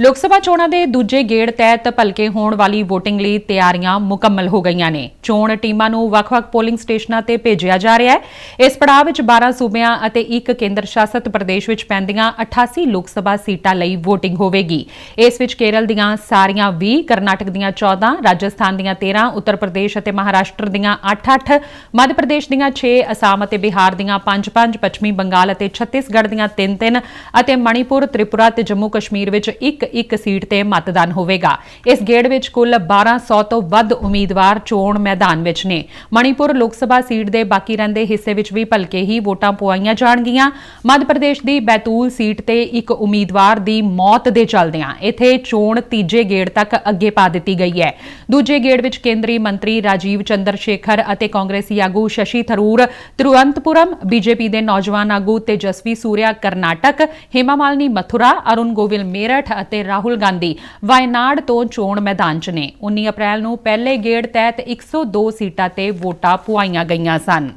ਲੋਕ ਸਭਾ ਚੋਣਾਂ ਦੇ ਦੂਜੇ ਗੇੜ ਤਹਿਤ ਭਲਕੇ ਹੋਣ ਵਾਲੀ VOTING ਲਈ ਤਿਆਰੀਆਂ ਮੁਕੰਮਲ ਹੋ ਗਈਆਂ ਨੇ। ਚੋਣ ਟੀਮਾਂ ਨੂੰ ਵੱਖ-ਵੱਖ ਪੋਲਿੰਗ ਸਟੇਸ਼ਨਾਂ ਤੇ ਭੇਜਿਆ ਜਾ ਰਿਹਾ ਹੈ। ਇਸ ਪੜਾਅ ਵਿੱਚ 12 ਸੂਬਿਆਂ ਅਤੇ ਇੱਕ ਕੇਂਦਰ ਸ਼ਾਸਤ ਪ੍ਰਦੇਸ਼ ਵਿੱਚ ਪੈਂਦੀਆਂ 88 ਲੋਕ ਸਭਾ ਸੀਟਾਂ ਲਈ VOTING ਹੋਵੇਗੀ। ਇਸ ਵਿੱਚ ਕੇਰਲ ਦੀਆਂ ਸਾਰੀਆਂ 20 ਕਰਨਾਟਕ ਦੀਆਂ 14 ਰਾਜਸਥਾਨ ਦੀਆਂ 13 ਉੱਤਰ ਪ੍ਰਦੇਸ਼ ਅਤੇ ਮਹਾਰਾਸ਼ਟਰ ਦੀਆਂ 8-8 ਮੱਧ ਪ੍ਰਦੇਸ਼ ਦੀਆਂ 6 ਅਸਾਮ ਅਤੇ ਬਿਹਾਰ ਦੀਆਂ 5-5 ਪੱਛਮੀ ਬੰਗਾਲ ਅਤੇ ਛੱਤੀਸਗੜ੍ਹ ਦੀਆਂ 3-3 ਅਤੇ ਮਣੀਪੁਰ, ਤ੍ਰਿਪੁਰਾ ਤੇ ਜੰਮੂ ਕਸ਼ਮੀਰ ਵਿੱਚ ਇੱਕ ਇੱਕ ਸੀਟ ਤੇ ਮਤਦਾਨ ਹੋਵੇਗਾ। ਇਸ ਗੇੜ ਵਿੱਚ ਕੁੱਲ 1200 ਤੋਂ ਵੱਧ ਉਮੀਦਵਾਰ ਚੋਣ ਮੈਦਾਨ ਵਿੱਚ ਨੇ। ਮਣੀਪੁਰ ਲੋਕ ਸਭਾ ਸੀਟ ਦੇ ਬਾਕੀ ਰਹਿੰਦੇ ਹਿੱਸੇ ਵਿੱਚ ਵੀ ਭਲਕੇ ਹੀ ਵੋਟਾਂ ਪਵਾਈਆਂ ਜਾਣਗੀਆਂ। ਮੱਧ ਪ੍ਰਦੇਸ਼ ਦੀ ਬੈਤੂਲ ਸੀਟ ਤੇ ਇੱਕ ਉਮੀਦਵਾਰ ਦੀ ਮੌਤ ਦੇ ਚੱਲਦਿਆਂ ਇੱਥੇ ਚੋਣ ਤੀਜੇ ਗੇੜ ਤੱਕ ਅੱਗੇ ਪਾ ਦਿੱਤੀ ਗਈ ਹੈ। ਦੂਜੇ ਗੇੜ ਵਿੱਚ ਕੇਂਦਰੀ ਮੰਤਰੀ ਰਾਜੀਵ ਚੰਦਰ ਸ਼ੇਖਰ ਅਤੇ ਕਾਂਗਰਸੀ ਆਗੂ ਸ਼ਸ਼ੀ ਥਰੂਰ ਤਿਰੂਵੰਤਪੁਰਮ ਬੀਜੇਪੀ ਦੇ ਨੌਜਵਾਨ ਆਗੂ ਤੇਜਸਵੀ ਸੂਰਿਆ, ਕਰਨਾਟਕ, ਹੇਮਾ ਮਾਲਿਨੀ ਮਥੁਰਾ, ਅਰੁਣ ਗੋਵਿਲ ਮੇਰਠ ਅਤੇ ਰਾਹੁਲ ਗਾਂਧੀ ਵਾਇਨਾਡ ਤੋਂ ਚੋਣ ਮੈਦਾਨ 'ਚ ਨੇ। 19 ਅਪ੍ਰੈਲ ਨੂੰ ਪਹਿਲੇ ਗੇੜ ਤਹਿਤ 102 ਸੀਟਾਂ ਤੇ ਵੋਟਾਂ ਪੁਆਈਆਂ ਗਈਆਂ ਸਨ।